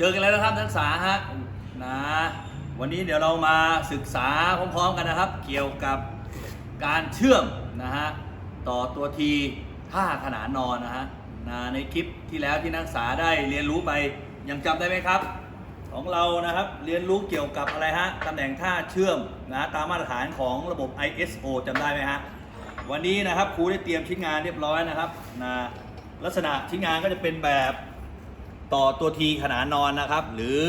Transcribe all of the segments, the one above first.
เจอกันแล้วนะครับนักศึกษาฮะนะวันนี้เดี๋ยวเรามาศึกษาพร้อมๆกันนะครับ เกี่ยวกับการเชื่อมนะฮะต่อตัวทีท่าขนานนอนนะฮะนะในคลิปที่แล้วที่นักศึกษาได้เรียนรู้ไปยังจำได้ไหมครับ ของเรานะครับเรียนรู้เกี่ยวกับอะไรฮะตำแหน่งท่าเชื่อมนะตามมาตรฐานของระบบ ISO จำได้ไหมฮะวันนี้นะครับครูได้เตรียมชิ้นงานเรียบร้อยนะครับนะลักษณะชิ้นงานก็จะเป็นแบบ ต่อตัวทีขนานนอนนะครับ หรือ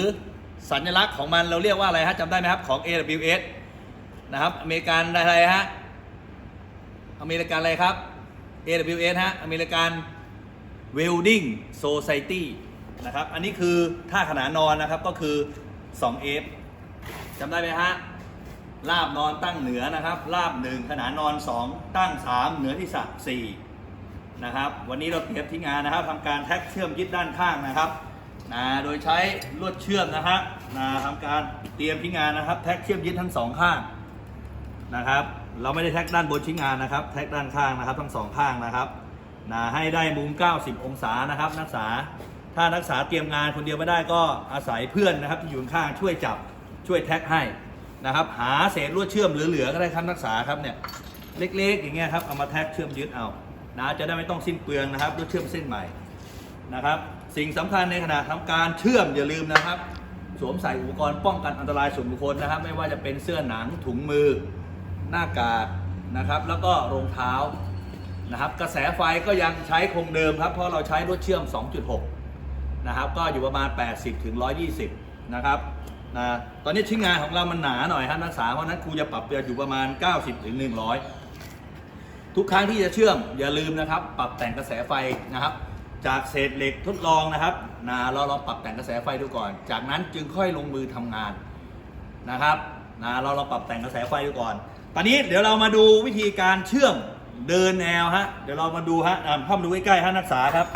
สัญลักษณ์ของมันเราเรียกว่าอะไรฮะจำได้ไหมครับของ AWS นะครับอเมริกันอะไรฮะอเมริกันอะไรครับ AWS ฮะอเมริกัน Welding Society นะครับ อันนี้คือท่าขนานนอนนะครับก็คือ 2F จำได้ไหมฮะลาบนอนตั้งเหนือนะครับลาบหนึ่งขนานนอน 2 ตั้ง 3 เหนือที่สัก4 นะครับ วันนี้เราเตรียมที่งานนะครับทำการแท็กเชื่อมยึดด้านข้างนะครับนะโดยใช้ลวดเชื่อมนะฮะนะทำการเตรียมที่งานนะครับ แท็กเชื่อมยึดทั้งสองข้างนะครับ เราไม่ได้แท็กด้านบนชิ้นงานนะครับ แท็กด้านข้างนะครับ ทั้งสองข้างนะครับนะให้ได้มุม 90 องศานะครับนักศึกษาถ้านักศึกษาเตรียมงานคนเดียวไม่ได้ก็อาศัยเพื่อนนะครับ ที่อยู่ข้างช่วยจับช่วยแท็กให้นะครับ หาเศษลวดเชื่อมเหลือๆก็ได้ครับนักศึกษาครับเนี่ยเล็กๆ อย่างเงี้ยครับเอามาแท็กเชื่อมยึดเอา นะจะได้ไม่ต้องสิ้นเปลืองนะครับด้วยเชื่อมเส้นใหม่นะครับ สิ่งสำคัญในขณะทำการเชื่อมอย่าลืมนะครับ สวมใส่อุปกรณ์ป้องกันอันตรายส่วนบุคคลนะครับ ไม่ว่าจะเป็นเสื้อหนังถุงมือ หน้ากากนะครับ แล้วก็รองเท้านะครับ กระแสไฟก็ยังใช้คงเดิมครับ เพราะเราใช้ลวดเชื่อม 2.6 นะครับ ก็อยู่ประมาณ 80ถึง120 นะครับนะตอนนี้ชิ้นงานของเรามันหนาหน่อยครับนักศึกษาเพราะฉะนั้นครูจะปรับอยู่ประมาณ 90ถึง100 ทุกครั้งที่จะเชื่อมอย่าลืมนะครับ ปรับแต่งกระแสไฟนะครับ จากเศษเหล็กทดลองนะครับนะเราลองปรับแต่งกระแสไฟดูก่อน จากนั้นจึงค่อยลงมือทำงานนะครับนะเราลองปรับแต่งกระแสไฟดูก่อน ตอนนี้เดี๋ยวเรามาดูวิธีการเชื่อมเดินแนวฮะเดี๋ยวเรามาดูฮะอ่าเข้ามาดูใกล้ๆฮะนักศึกษาครับ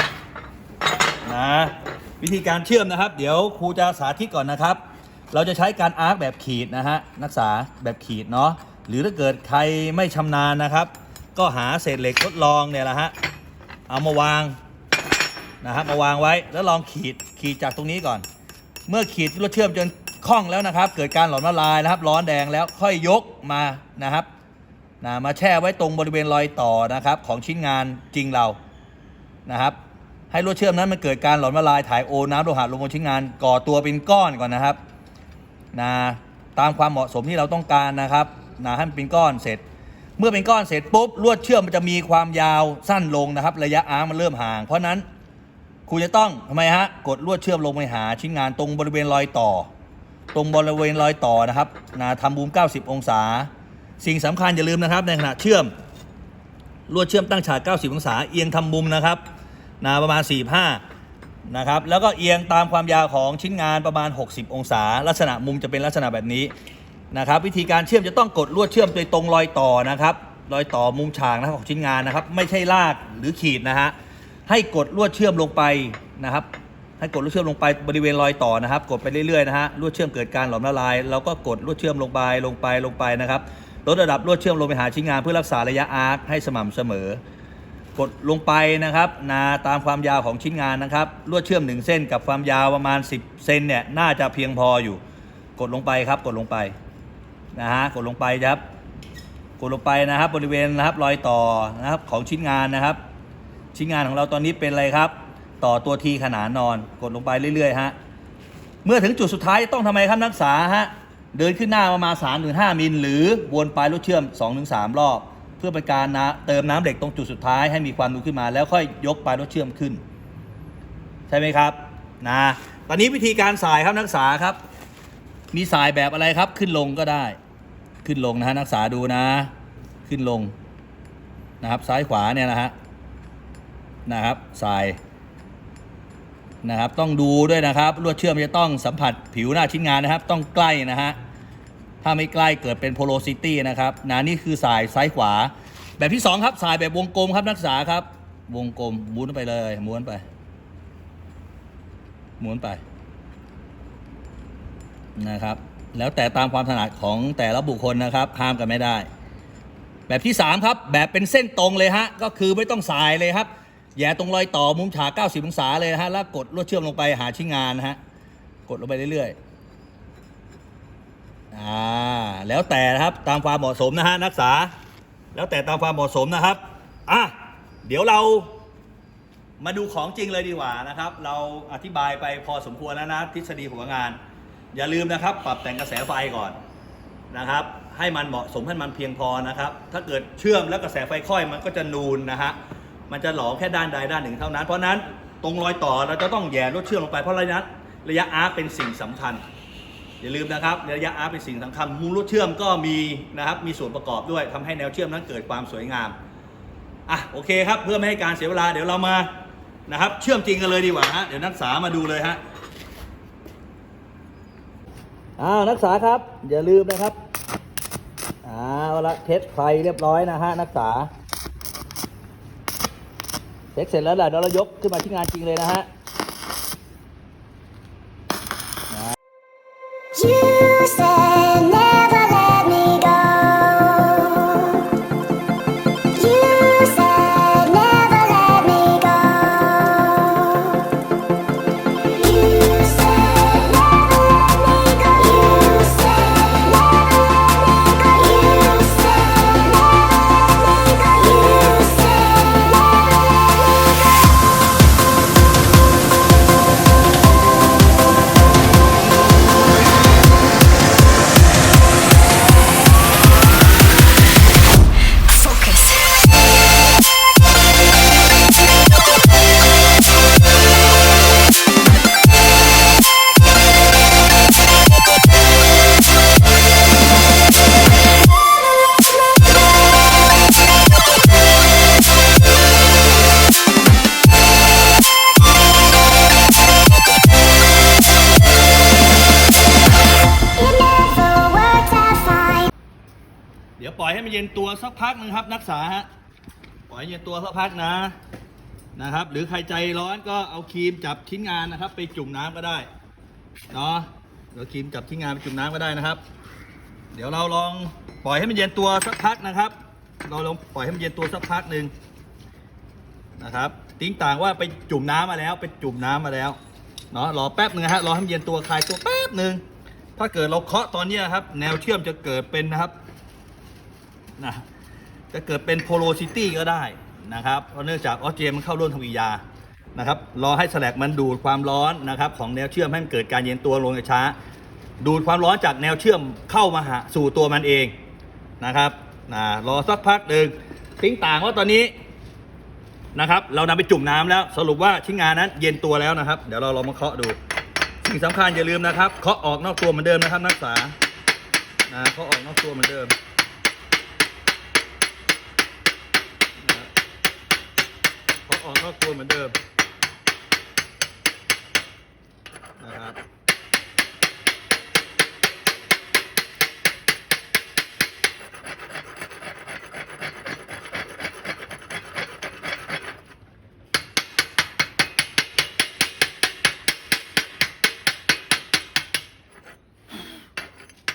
นะวิธีการเชื่อมนะครับ เดี๋ยวครูจะสาธิตก่อนนะครับ เราจะใช้การอาร์คแบบขีดนะฮะนักศึกษาแบบขีดเนาะหรือถ้าเกิดใครไม่ชำนาญนะครับ ก็หาเศษเหล็กทดลองเนี่ยแหละฮะเอามาวางนะครับมาวางไว้แล้วลองขีดขีดจากตรงนี้ก่อน เมื่อขีดลวดเชื่อมจนคล่องแล้วนะครับ เกิดการหลอมละลายนะครับ ร้อนแดงแล้วค่อยยกมานะครับนะมาแช่ไว้ตรงบริเวณรอยต่อนะครับ ของชิ้นงานจริงเรานะครับ ให้ลวดเชื่อมนั้นมันเกิดการหลอมละลายถ่ายโอน้ำโลหะลงบนชิ้นงานก่อตัวเป็นก้อนก่อนนะครับนะตามความเหมาะสมที่เราต้องการนะครับนะให้มันเป็นก้อนเสร็จ เมื่อเป็นก้อนเสร็จปุ๊บลวดเชื่อมมันจะมีความยาวสั้นลงนะครับ ระยะอาร์มันเริ่มห่าง เพราะนั้นครูจะต้องทำไมฮะกดลวดเชื่อมลงไปหาชิ้นงานตรงบริเวณรอยต่อ ตรงบริเวณรอยต่อนะครับนะทำมุม90 องศา สิ่งสำคัญอย่าลืมนะครับ ในขณะเชื่อมลวดเชื่อมตั้งฉาก 90 องศา เอียงทำมุมนะครับนะประมาณ 45 นะครับ แล้วก็เอียงตามความยาวของชิ้นงานประมาณ 60 องศา ลักษณะมุมจะเป็นลักษณะแบบนี้ นะครับ วิธีการเชื่อมจะต้องกดลวดเชื่อมโดยตรงรอยต่อนะครับรอยต่อมุมฉากนะครับของชิ้นงานนะครับ ไม่ใช่ลากหรือขีดนะฮะให้กดลวดเชื่อมลงไปนะครับให้กดลวดเชื่อมลงไปบริเวณรอยต่อนะครับ กดไปเรื่อยๆนะฮะลวดเชื่อมเกิดการหลอมละลายเราก็กดลวดเชื่อมลงไปลงไปลงไปนะครับลดระดับลวดเชื่อมลงไปหาชิ้นงานเพื่อรักษาระยะอาร์คให้สม่ำเสมอ กดลงไปนะครับนาตามความยาวของชิ้นงานนะครับลวดเชื่อม 1 เส้นกับความยาวประมาณ 10 เซนเนี่ยน่าจะเพียงพออยู่ กดลงไปครับกดลงไป นะฮะกดลงไปครับ กดลงไปนะครับ บริเวณนะครับรอยต่อนะครับของชิ้นงานนะครับ ชิ้นงานของเราตอนนี้เป็นอะไรครับ ต่อตัวทีขนานนอน กดลงไปเรื่อยๆฮะเมื่อถึงจุดสุดท้ายต้องทำไมครับนักศึกษาฮะเดินขึ้นหน้าประมาณ3ถึง5มิล หรือวนปลายรถเชื่อม2ถึง3รอบ เพื่อเป็นการนะเติมน้ำเหล็กตรงจุดสุดท้ายให้มีความนูนขึ้นมา แล้วค่อยยกปลายรถเชื่อมขึ้น ใช่ไหมครับนะตอนนี้วิธีการสายครับนักศึกษาครับ มีสายแบบอะไรครับขึ้นลงก็ได้ ขึ้นลงนะฮะนักศึกษาดูนะ ขึ้นลงนะครับ ซ้ายขวาเนี่ยนะฮะนะครับสายนะครับ ต้องดูด้วยนะครับ ลวดเชื่อมจะต้องสัมผัสผิวหน้าชิ้นงานนะครับ ต้องใกล้นะฮะถ้าไม่ใกล้เกิดเป็น porosity นะครับนะนี่คือสายซ้ายขวา แบบที่ 2 ครับสายแบบวงกลมครับนักศึกษาครับ วงกลมม้วนไปเลยม้วนไปม้วนไปนะครับ แล้วแต่ตามความถนัดของแต่ละบุคคลนะครับห้ามกันไม่ได้ แบบที่ 3 ครับ แบบเป็นเส้นตรงเลยฮะ ก็คือไม่ต้องสายเลยครับแย่ตรงรอยต่อมุมฉาก90 องศาเลยฮะ แล้วกดลวดเชื่อมลงไปหาชิ้นงานนะฮะ กดลงไปเรื่อยๆ อ่า แล้วแต่นะครับตามความเหมาะสมนะฮะนักศึกษา แล้วแต่ตามความเหมาะสมนะครับ อะ เดี๋ยวเรามาดูของจริงเลยดีกว่านะครับ เราอธิบายไปพอสมควรแล้วนะทฤษฎีหัวงาน อย่าลืมนะครับปรับแต่งกระแสไฟก่อนนะครับ ให้มันเหมาะสมให้มันเพียงพอนะครับ ถ้าเกิดเชื่อมแล้วกระแสไฟค่อยมันก็จะนูนนะฮะมันจะหลอแค่ด้านใดด้านหนึ่งเท่านั้น เพราะนั้นตรงรอยต่อเราจะต้องแย่รถเชื่อมลงไปเพราะระยะระยะอาร์เป็นสิ่งสำคัญ อย่าลืมนะครับระยะอาร์เป็นสิ่งสำคัญมุมรถเชื่อมก็มีนะครับมีส่วนประกอบด้วยทำให้แนวเชื่อมนั้นเกิดความสวยงามอะโอเคครับเพื่อไม่ให้การเสียเวลาเดี๋ยวเรามานะครับเชื่อมจริงกันเลยดีกว่าฮะเดี๋ยวนักศึกษามาดูเลยฮะ อ้าวนักศึกษาครับ อย่าลืมนะครับเอาละเทสไฟเรียบร้อยนะฮะนักศึกษาเทสเสร็จแล้วแหละเดี๋ยวเรายกขึ้นมาที่งานจริงเลยนะฮะ You said ยวปล่อยให้มันเย็นตัวสักพักหนึงครับ นักษาฮะปล่อยให้เย็นตัวสักพักนะนะครับ หรือใครใจร้อนก็เอาครีมจับชิ้นงานนะครับ ไปจุ่มน้ำก็ได้เนาะเดี๋ยวครีมจับชิ้นงานไปจุ่มน้ำก็ได้นะครับ เดี๋ยวเราลองปล่อยให้มันเย็นตัวสักพักนะครับ เราลองปล่อยให้มันเย็นตัวสักพักหนึ่งนะครับติ้งต่างว่าไปจุ่มน้ำมาแล้วไปจุ่มน้ำมาแล้วเนาะรอแป๊บหนึ่งฮะรอให้มันเย็นตัวคลายตัวแป๊บหนึ่งถ้าเกิดเราเคาะตอนนี้ครับ แนวเชื่อมจะเกิดเป็นนะครับ นะจะเกิดเป็นโพโลซิตี้ก็ได้นะครับเพราะเนื่องจากออสเตรียมันเข้าร่วมทวียานะครับรอให้แสลกมันดูดความร้อนนะครับของแนวเชื่อมให้มันเกิดการเย็นตัวลงช้า ดูดความร้อนจากแนวเชื่อมเข้ามาหาสู่ตัวมันเองนะครับนะรอสักพักหนึ่งทิ้งต่างว่าตอนนี้นะครับ เรานำไปจุ่มน้ำแล้ว สรุปว่าชิ้นงานนั้นเย็นตัวแล้วนะครับ เดี๋ยวเราลองมาเคาะดู สิ่งสำคัญอย่าลืมนะครับเคาะออกนอกตัวเหมือนเดิมนะครับนักศึกษาเคาะออกนอกตัวเหมือนเดิม นะครับเขา ออกนอกตัวเหมือนเดิมนะครับ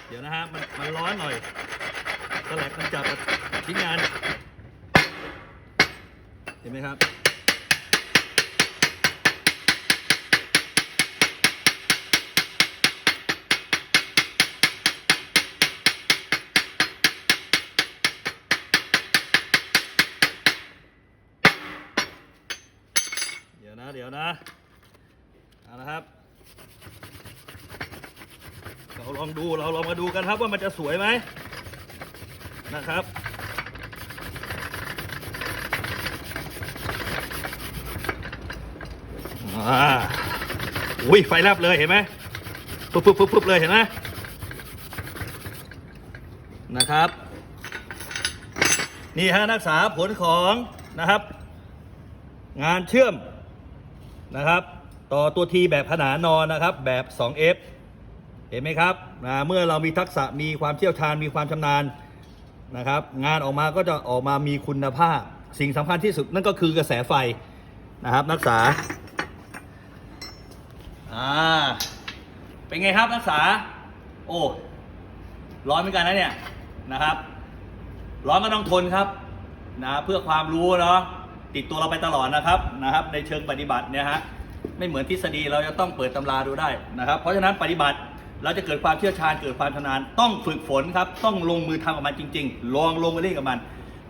เดี๋ยวนะฮะมันมันร้อนหน่อยสลักมันจับกับชิ้นงาน เห็นไหมครับ เดี๋ยวนะเดี๋ยวนะเอาละครับ เราลองดูเราลองมาดูกันครับว่ามันจะสวยไหมนะครับอ่าอุ้ยไฟแลบเลยเห็นไหมปุ๊บปุ๊บปุ๊บปุ๊บเลยเห็นไหมนะครับ นี่ฮะนักศึกษาผลของนะครับ งานเชื่อม นะครับ ต่อตัวทีแบบขนานนอนนะครับแบบ 2F เห็นไหมครับนะเมื่อเรามีทักษะมีความเชี่ยวชาญมีความชำนาญนะครับ งานออกมาก็จะออกมามีคุณภาพ สิ่งสำคัญที่สุดนั่นก็คือกระแสไฟนะครับ นักศึกษาอ่าเป็นไงครับนักศึกษา โอ้ร้อนเหมือนกันนะเนี่ยนะครับ ร้อนก็ต้องทนครับนะเพื่อความรู้เนาะ ติดตัวเราไปตลอดนะครับนะครับ ในเชิงปฏิบัติเนี่ยฮะไม่เหมือนทฤษฎีเราจะต้องเปิดตำราดูได้นะครับ เพราะฉะนั้นปฏิบัติเราจะเกิดความเชี่ยวชาญเกิดความชำนาญต้องฝึกฝนครับต้องลงมือทำกับมันจริง ๆ ลองลงมือเล่นกับมัน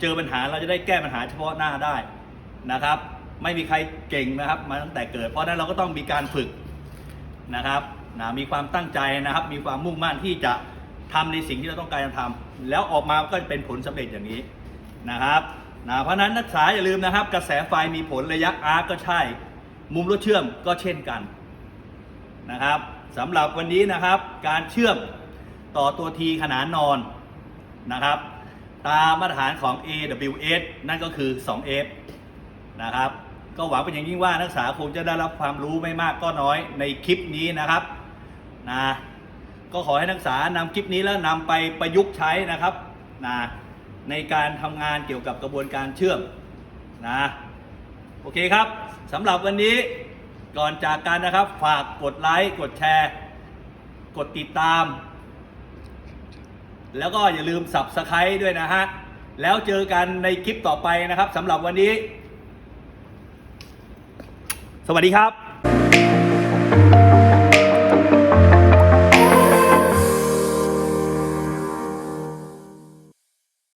เจอปัญหาเราจะได้แก้ปัญหาเฉพาะหน้าได้นะครับ ไม่มีใครเก่งนะครับมาตั้งแต่เกิด เพราะฉะนั้นเราก็ต้องมีการฝึกนะครับนะมีความตั้งใจนะครับ มีความมุ่งมั่นที่จะทำในสิ่งที่เราต้องการจะทำแล้วออกมาก็จะเป็นผลสำเร็จอย่างนี้นะครับ นะเพราะนั้นนักศึกษาอย่าลืมนะครับ กระแสไฟมีผลระยะอาร์ก็ใช่ มุมลวดเชื่อมก็เช่นกันนะครับสำหรับวันนี้นะครับการเชื่อมต่อตัวทีขนานนอนนะครับ ตามมาตรฐานของ AWS นั่นก็คือ 2F นะครับ ก็หวังเป็นอย่างยิ่งว่านักศึกษาคงจะได้รับความรู้ไม่มากก็น้อยในคลิปนี้นะครับนะก็ขอให้นักศึกษานำคลิปนี้แล้วนำไปประยุกต์ใช้นะครับนะ ในการทำงานเกี่ยวกับกระบวนการเชื่อมนะโอเคครับสำหรับวันนี้ก่อนจากกันนะครับ ฝากกดไลค์กดแชร์ กดติดตาม แล้วก็อย่าลืม Subscribe ด้วยนะฮะ แล้วเจอกันในคลิปต่อไปนะครับสำหรับวันนี้ สวัสดีครับ